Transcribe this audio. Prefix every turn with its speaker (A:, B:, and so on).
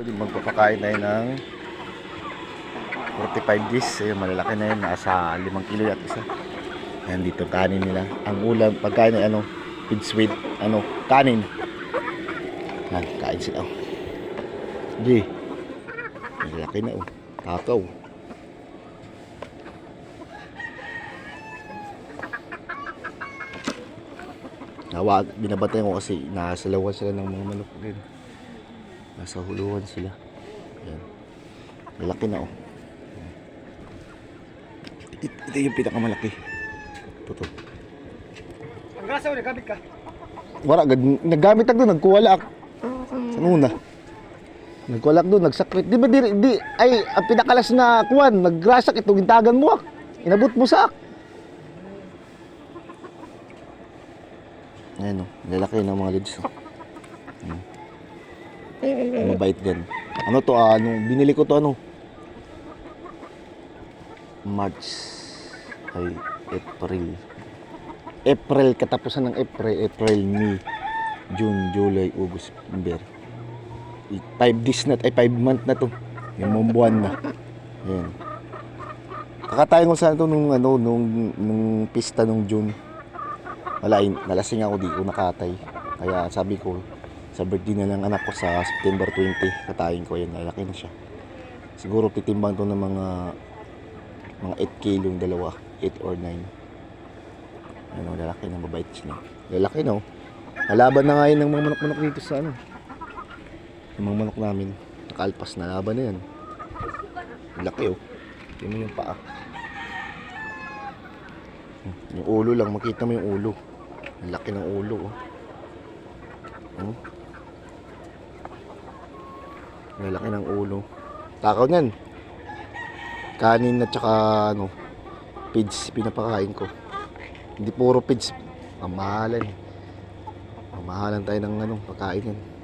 A: Pwede magpapakain tayo ng 45 days. Ayun, malalaki na yun. Nasa 5 kilo at isa. Ayan, dito kanin nila. Ang ulam, pagkain ay ano, feed sweet, ano, kanin. Ayan, kain sila. Oh. Hindi. Malalaki na oh. Takaw. Nawa, binabantay ko kasi nasalawan sila ng mga manok din. Nasa huluhan sila. Ayan. Malaki na oh. Ito, ito yung pinakamalaki. Ito to.
B: Ang grasa mo, nagkabit ka.
A: Wala, naggamit ako doon, nagkuwalak. Sa una. Nagkuwalak doon, nagsakrit. Di ba di, di ay, ang pinakalas na kuwan, nagrasak ito, gintagan mo ah. Inabot mo sa ak. Ayan o, lalaki ng mga lids. Oh. Hmm. Mabait din. Ano to, ah, ano, binili ko to ano? March ay April. April, katapusan ng April, April, May, June, July, August, September. 5 days na, ay 5 month na to. Yung buwan na. Ayan. Kakatayin ko sana to nung, ano, nung, nung pista nung June. Wala, in- nalasing ako di ko nakatay. Kaya sabi ko, sa birthday na lang anak ko sa September 20, katayin ko yun, lalaki na siya. Siguro titimbang to ng mga mga 8 kilo yung dalawa, 8 or 9. Ano, lalaki na mabait sila. Lalaki no. Nalaban na nga yun ng mga manok-manok dito sa ano. Yung mga manok namin. Nakalpas na laban na yan. Laki oh. Mo yung paa. Yung ulo lang, makita mo yung ulo. Laki ng ulo oh. Hmm? Ang laki ng ulo. Takaw niyan. Kanin at saka ano, pids pinapakain ko. Hindi puro pids. Mamahalan. Mamahalan tayo ng ano, pagkain yan.